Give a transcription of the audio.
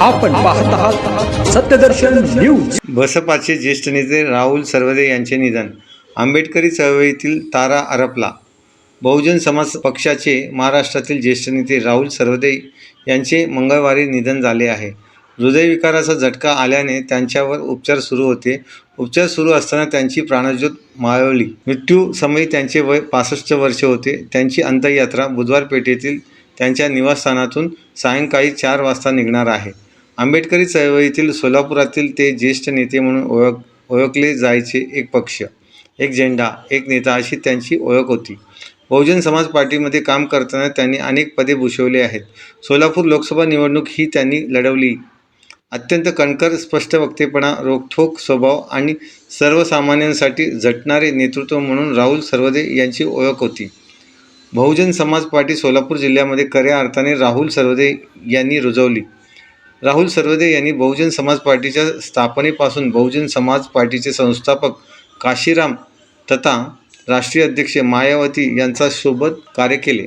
आपण पाहत आहात सत्यदर्शन न्यूज. बसपाचे ज्येष्ठ नेते राहुल सरवदे यांचे निधन. आंबेडकरी चळवळीतील तारा आरपला. बहुजन समाज पक्षाचे महाराष्ट्रातील ज्येष्ठ नेते राहुल सरवदे यांचे मंगळवारी निधन झाले आहे. हृदयविकाराचा झटका आल्याने त्यांच्यावर उपचार सुरू होते. उपचार सुरू असताना त्यांची प्राणज्योत माळवली. मृत्यूसमयी त्यांचे वय पासष्ट वर्ष होते. त्यांची अंत्ययात्रा बुधवार पेठेतील त्यांच्या निवासस्थानातून सायंकाळी चार वाजता निघणार आहे. आंबेडकरी चळवळीतील सोलापुरातील ते ज्येष्ठ नेते म्हणून ओळख ओळखले जायचे एक पक्ष एक झेंडा एक नेता अशी त्यांची ओळख होती. बहुजन समाज पार्टीमध्ये काम करताना त्यांनी अनेक पदे भूषवली आहेत. सोलापूर लोकसभा निवडणूक ही त्यांनी लढवली. अत्यंत कणकर स्पष्ट वक्तेपणा रोखठोक स्वभाव आणि सर्वसामान्यांसाठी झटणारे नेतृत्व म्हणून राहुल सर्वदे यांची ओळख होती. बहुजन समाज पार्टी सोलापूर जिल्ह्यामध्ये खऱ्या अर्थाने राहुल सर्वदे यांनी रुजवली. राहुल सर्वदे यांनी बहुजन समाज पार्टीच्या स्थापनेपासून बहुजन समाज पार्टीचे संस्थापक काशीराम तथा राष्ट्रीय अध्यक्ष मायावती यांचा सोबत कार्य केले.